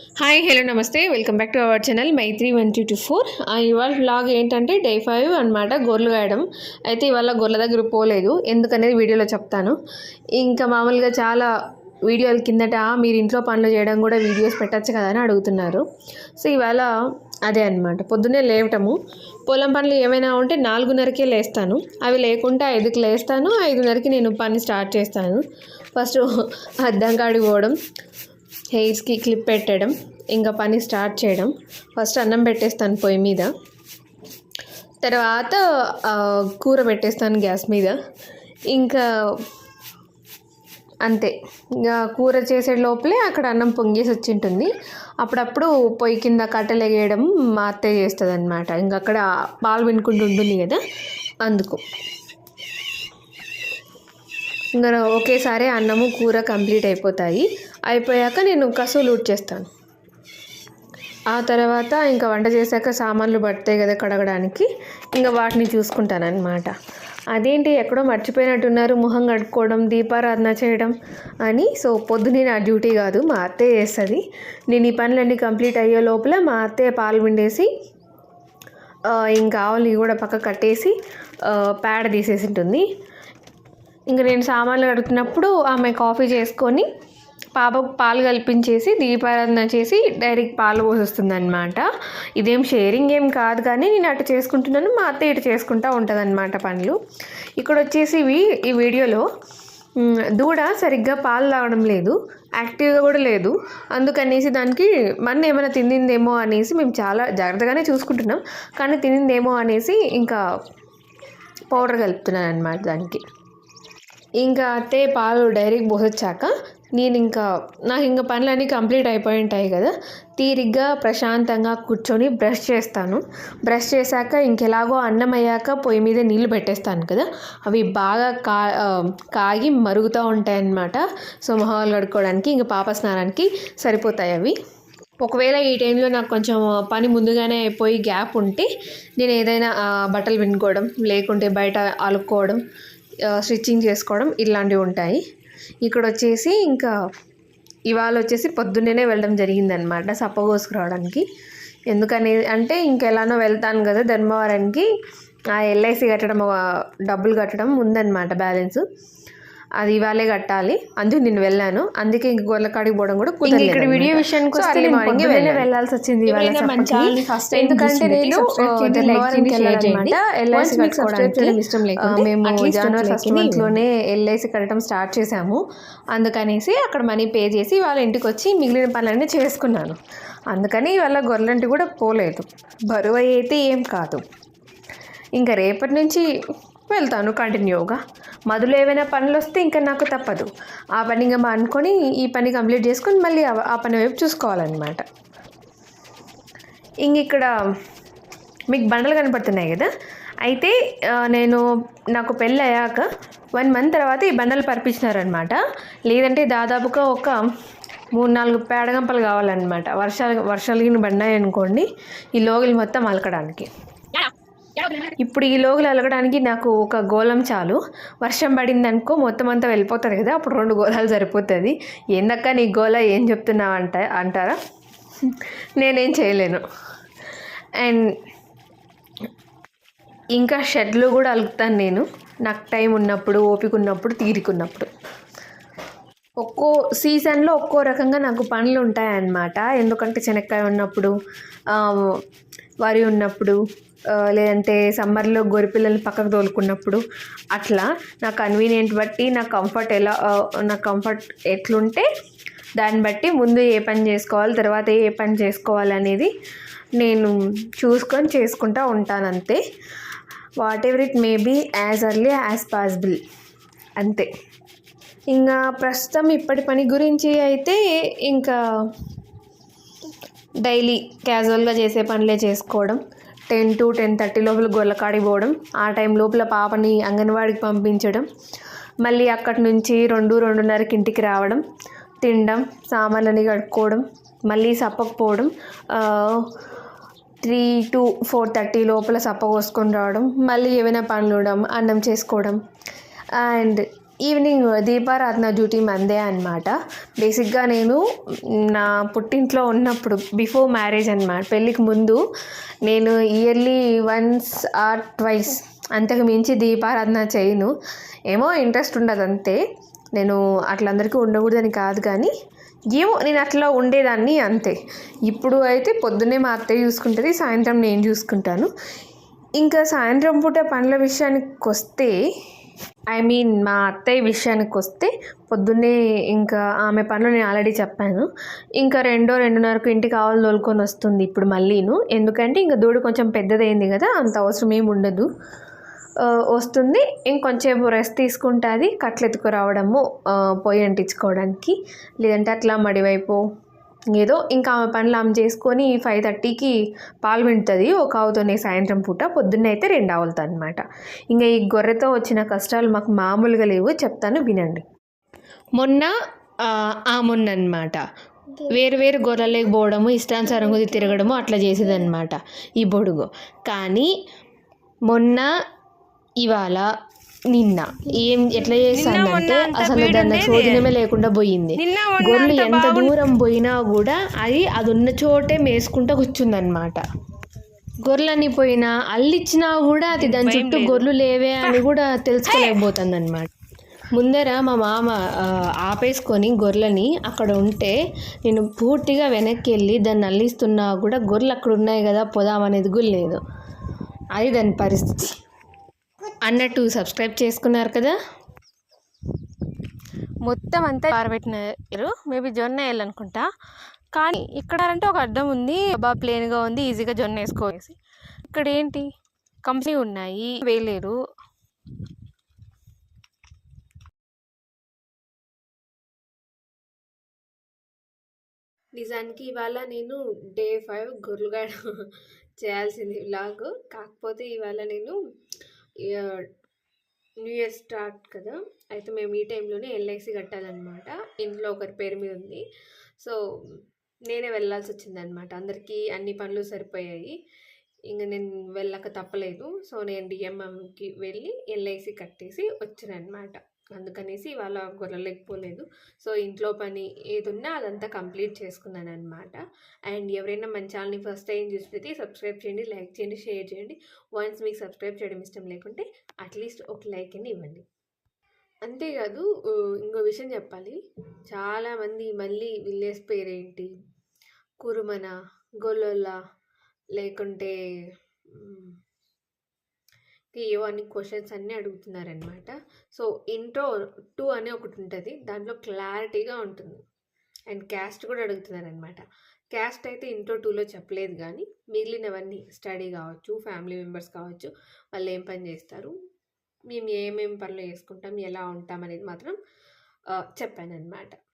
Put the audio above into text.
Hi hello నమస్తే. Welcome back to our channel Maitri one two two four ఇవాళ blog ఏంటంటే day five అనమాట గొర్రెలు గాయడం అయితే ఇవాళ గొర్రెల దగ్గర పోలేదు ఎందుకనేది వీడియోలో చెప్తాను. ఇంకా మామూలుగా చాలా వీడియోల కిందట మీరు ఇంట్లో పనులు చేయడం కూడా వీడియోస్ పెట్టచ్చు కదా అని అడుగుతున్నారు. సో ఇవాళ అదే అనమాట పొద్దున్నే లేవటము. పొలం పనులు ఏమైనా ఉంటే నాలుగున్నరకే లేస్తాను. అవి లేకుంటే ఐదుకి లేస్తాను ఐదున్నరకి నేను పని స్టార్ట్ చేస్తాను. ఫస్ట్ అద్దం కాడికి పోవడం. హెయిర్స్కి క్లిప్ పెట్టడం ఇంకా పని స్టార్ట్ చేయడం. ఫస్ట్ అన్నం పెట్టేస్తాను పొయ్యి మీద. తర్వాత కూర పెట్టేస్తాను గ్యాస్ మీద. ఇంకా అంతే. ఇంకా కూర చేసే లోపలే అక్కడ అన్నం పొంగేసి వచ్చి ఉంటుంది అప్పుడప్పుడు పొయ్యి కింద కట్టెలు వేయడం మా అత్తయ్య చేస్తుంది అనమాట ఇంకా అక్కడ పాలు వినుకుంటూ ఉంటుంది కదా అందుకు. ఇంకా ఒకేసారి అన్నము కూర కంప్లీట్ అయిపోతాయి. అయిపోయాక నేను కసువులు చేస్తాను. ఆ తర్వాత ఇంకా వంట చేశాక సామాన్లు పడతాయి కదా కడగడానికి ఇంకా వాటిని చూసుకుంటానన్నమాట. అదేంటి ఎక్కడో మర్చిపోయినట్టున్నారు మొహం కడుక్కోవడం దీపారాధన చేయడం అని. సో పొద్దునే నా డ్యూటీ కాదు మా అత్తయ్య చేస్తుంది. నేను ఈ పనులన్నీ కంప్లీట్ అయ్యే లోపల మా అత్తయ్య పాలు పిండేసి ఇంకా ఆవులు కూడా పక్క కట్టేసి పేడ తీసేసి ఉంటుంది. ఇంకా నేను సామాన్లు కడుగుతున్నప్పుడు ఆమె కాఫీ చేసుకొని పాపకు పాలు కల్పించేసి దీపారాధన చేసి డైరెక్ట్ పాలు పోసేస్తుంది అనమాట ఇదేం షేరింగ్ ఏం కాదు కానీ నేను అటు చేసుకుంటున్నాను మా అత్త ఇటు చేసుకుంటూ ఉంటుంది అనమాట పనులు. ఇక్కడ వచ్చేసి ఇవి ఈ వీడియోలో దూడ సరిగ్గా పాలు తాగడం లేదు యాక్టివ్గా కూడా లేదు. అందుకనేసి దానికి మన ఏమైనా తిందిందేమో అనేసి మేము చాలా జాగ్రత్తగానే చూసుకుంటున్నాం. కానీ తినిందేమో అనేసి ఇంకా పౌడర్ కలుపుతున్నాను అనమాట దానికి. ఇంకా అత్తే పాలు డైరెక్ట్ పోసొచ్చాక నేను ఇంకా నాకు ఇంకా పనులన్నీ కంప్లీట్ అయిపోయి ఉంటాయి కదా. తీరిగ్గా ప్రశాంతంగా కూర్చొని బ్రష్ చేస్తాను. బ్రష్ చేశాక ఇంకెలాగో అన్నం అయ్యాక పొయ్యి మీద నీళ్ళు పెట్టేస్తాను కదా. అవి బాగా కా కాగి మరుగుతూ ఉంటాయి అన్నమాట సో మొహాలు కడుక్కోవడానికి ఇంకా పాప స్నానానికి సరిపోతాయి అవి. ఒకవేళ ఈ టైంలో నాకు కొంచెం పని ముందుగానే అయిపోయి గ్యాప్ ఉంటే నేను ఏదైనా బట్టలు వినుకోవడం లేకుంటే బయట అలుక్కోవడం స్టిచ్చింగ్ చేసుకోవడం ఇలాంటివి ఉంటాయి. ఇక్కడ వచ్చేసి ఇంకా ఇవాళ వచ్చేసి పొద్దున్నేనే వెళ్ళడం జరిగిందనమాట సప్ప కోసుకురావడానికి ఎందుకని అంటే ఇంకెలానో వెళ్తాను కదా ధర్మవరానికి ఆ ఎల్ఐసి కట్టడం డబ్బులు కట్టడం ఉందన్నమాట బ్యాలెన్స్. అది ఇవాళే కట్టాలి. అందుకు నేను వెళ్ళాను. అందుకే ఇంక గొల్లకాడికి పోవడం కూడా కుదరలేదు ఇక్కడ వీడియో. విషయానికి వస్తే వెళ్ళాను. వెళ్ళాల్సి వచ్చింది ఇవాళ time ఎందుకంటే నేను ఎల్ఐసి ఇష్టం లేకుంటే మేము జనవరి ఫస్ట్ like ని మంత్లోనే ఎల్ఐసి కట్టడం స్టార్ట్ చేశాము. అందుకనేసి అక్కడ మనీ పే చేసి వాళ్ళ ఇంటికి వచ్చి మిగిలిన పనులన్నీ చేసుకున్నాను. అందుకని వాళ్ళ గొర్రెలంటి కూడా పోలేదు. బరువు అయితే ఏం కాదు. ఇంకా రేపటి నుంచి వెళ్తాను కంటిన్యూగా మధులో ఏమైనా పనులు వస్తే ఇంకా నాకు తప్పదు. ఆ పని ఇంకా అనుకొని ఈ పని కంప్లీట్ చేసుకొని మళ్ళీ ఆ- పని వైపు చూసుకోవాలన్నమాట. ఇంక ఇక్కడ మీకు బండలు కనపడుతున్నాయి కదా? అయితే నేను నాకు పెళ్ళి అయ్యాక వన్ మంత్ తర్వాత ఈ బండలు పరిపించినారనమాట లేదంటే దాదాపుగా ఒక మూడు నాలుగు పేడగంపలు కావాలన్నమాట. వర్షాలు వర్షాలు గిన బండాయి అనుకోండి ఈ లోగులు మొత్తం అలకడానికి. ఇప్పుడు ఈ లోగులు అలగడానికి నాకు ఒక గోళం చాలు. వర్షం పడింది అనుకో మొత్తం అంతా వెళ్ళిపోతుంది కదా అప్పుడు రెండు గోళాలు సరిపోతుంది. ఏందక్క నీ గోళ ఏం చెప్తున్నావు? అంట అంటారా? నేనేం చేయలేను. అండ్ ఇంకా షెడ్లు కూడా అలుగుతాను నేను. నాకు టైం ఉన్నప్పుడు ఓపిక ఉన్నప్పుడు తీరికున్నప్పుడు ఒక్కో సీజన్లో ఒక్కో రకంగా నాకు పనులు ఉంటాయన్నమాట. ఎందుకంటే శనక్కాయ ఉన్నప్పుడు వరి ఉన్నప్పుడు లేదంటే సమ్మర్లో గొరిపిల్లల్ని పక్కకు తోలుకున్నప్పుడు అట్లా నా కన్వీనియంట్ బట్టి నా కంఫర్ట్ ఎలా నా కంఫర్ట్ ఎట్లుంటే దాన్ని బట్టి ముందు ఏ పని చేసుకోవాలి తర్వాత ఏ పని చేసుకోవాలి అనేది నేను చూసుకొని చేసుకుంటూ ఉంటాను అంతే. Whatever it may be as early as possible అంతే. ఇంకా ప్రస్తుతం ఇప్పటి పని గురించి అయితే ఇంకా డైలీ క్యాజువల్గా చేసే పనులే చేసుకోవడం. టెన్ టు టెన్ థర్టీ లోపల గొల్లకాడికి పోవడం ఆ టైం లోపల పాపని అంగన్వాడికి పంపించడం మళ్ళీ అక్కడి నుంచి రెండు రెండున్నరకి ఇంటికి రావడం తినడం సామాన్లని కడుక్కోవడం మళ్ళీ సప్పకపోవడం త్రీ టు ఫోర్ థర్టీ లోపల సప్ప కోసుకొని రావడం మళ్ళీ ఏమైనా పనులు ఉండడం అన్నం చేసుకోవడం అండ్ ఈవినింగ్ దీపారాధన డ్యూటీ మందే అనమాట బేసిక్గా నేను నా పుట్టింట్లో ఉన్నప్పుడు బిఫోర్ మ్యారేజ్ అనమాట పెళ్ళికి ముందు నేను ఇయర్లీ వన్స్ ఆర్ ట్వైస్ అంతకు మించి దీపారాధన చేయను. ఏమో ఇంట్రెస్ట్ ఉండదు అంతే. నేను అట్లా అందరికీ ఉండకూడదని కాదు కానీ ఏమో నేను అట్లా ఉండేదాన్ని అంతే. ఇప్పుడు అయితే పొద్దున్నే మా అత్తయ్య చూసుకుంటుంది సాయంత్రం నేను చూసుకుంటాను. ఇంకా సాయంత్రం పూట పనుల విషయానికి వస్తే ఐ మీన్ మా అత్తయ్య విషయానికి వస్తే పొద్దున్నే ఇంకా ఆమె పనులు నేను ఆల్రెడీ చెప్పాను. ఇంకా రెండో రెండున్నరకు ఇంటికి ఆవులు తోలుకొని వస్తుంది ఇప్పుడు మళ్ళీను. ఎందుకంటే ఇంకా దూడ కొంచెం పెద్దదైంది కదా అంత అవసరం ఏమి ఉండదు. వస్తుంది. ఇంకొంచెం రెస్ట్ తీసుకుంటుంది. కట్లెత్తుకు రావడము పొయ్యి అంటించుకోవడానికి. లేదంటే అట్లా మడివైపు ఏదో ఇంకా ఆమె పనులు ఆమె చేసుకొని ఫైవ్ థర్టీకి పాలు వింటుంది ఒక ఆవుతోనే సాయంత్రం పూట పొద్దున్న అయితే రెండు ఆవులతో అనమాట ఇంకా ఈ గొర్రెతో వచ్చిన కష్టాలు మాకు మామూలుగా లేవు. చెప్తాను వినండి. మొన్న ఆ, మొన్న అనమాట వేరు వేరు గొర్రెలకు పోవడము ఇష్టానుసారం కొద్ది తిరగడము అట్లా చేసేదన్నమాట ఈ బొడుగు. కానీ మొన్న ఇవాళ నిన్న. ఏం ఎట్లా చేస్తానంటే అసలు దాన్ని చోదనమే లేకుండా పోయింది. గొర్రెలు ఎంత దూరం పోయినా కూడా అది అది ఉన్న చోటే మేసుకుంటూ కూర్చుందనమాట గొర్రెలని పోయినా అల్లిచ్చినా కూడా అది దాని చుట్టూ గొర్రెలు లేవే అని కూడా తెలుసుకోలేకపోతుంది అనమాట ముందర మా మామ ఆపేసుకొని గొర్రెలని అక్కడ ఉంటే నేను పూర్తిగా వెనక్కి వెళ్ళి దాన్ని అల్లిస్తున్నా కూడా గొర్రెలు అక్కడ ఉన్నాయి కదా పోదామనేది కూడా లేదు. అది దాని పరిస్థితి. అన్నట్టు సబ్స్క్రైబ్ చేసుకున్నారు కదా? మొత్తం అంతా పారబెట్టినారు. మేబీ జొన్న వేయాలనుకుంటా. కానీ ఇక్కడ అంటే ఒక అర్థం ఉంది. బాగా ప్లెయిన్గా ఉంది ఈజీగా జొన్న వేసుకోవేసి ఇక్కడ ఏంటి? కంపెనీ ఉన్నాయి. వేయలేరు. నిజానికి ఇవాళ నేను డే ఫైవ్ గొర్రెలుగాడ చేయాల్సింది వ్లాగ్ కాకపోతే ఇవాళ నేను న్యూ ఇయర్ స్టార్ట్ కదా. అయితే మేము ఈ టైంలోనే ఎల్ఐసి కట్టాలన్నమాట. ఇంట్లో ఒకరి పేరు మీద ఉంది. సో నేనే వెళ్ళాల్సి వచ్చిందనమాట అందరికీ అన్ని పనులు సరిపోయాయి. ఇంక నేను వెళ్ళక తప్పలేదు. సో నేను డిఎంఎంకి వెళ్ళి ఎల్ఐసి కట్టేసి వచ్చానమాట అందుకనేసి ఇవాళ గొర్రెలేకపోలేదు సో ఇంట్లో పని ఏది ఉన్నా అదంతా కంప్లీట్ చేసుకున్నాను అనమాట అండ్ ఎవరైనా మన ఛానల్ని ఫస్ట్ టైం చూసిపోతే సబ్స్క్రైబ్ చేయండి లైక్ చేయండి షేర్ చేయండి. వన్స్ మీకు సబ్స్క్రైబ్ చేయడం ఇష్టం లేకుంటే అట్లీస్ట్ ఒక లైక్ అని ఇవ్వండి. అంతేకాదు ఇంకో విషయం చెప్పాలి. చాలామంది మళ్ళీ విలేజ్ పేరేంటి? కురుమన గొల్లొల్ల లేకుంటే ఏవో అన్ని క్వశ్చన్స్ అన్నీ అడుగుతున్నారనమాట సో ఇంట్రో టూ అనే ఒకటి ఉంటుంది. దాంట్లో క్లారిటీగా ఉంటుంది. అండ్ క్యాస్ట్ కూడా అడుగుతున్నారనమాట క్యాస్ట్ అయితే ఇంట్రో టూలో చెప్పలేదు కానీ మిగిలినవన్నీ స్టడీ కావచ్చు ఫ్యామిలీ మెంబర్స్ కావచ్చు వాళ్ళు ఏం పని చేస్తారు మేము ఏమేమి పనులు చేసుకుంటాం ఎలా ఉంటాం అనేది మాత్రం చెప్పాను అనమాట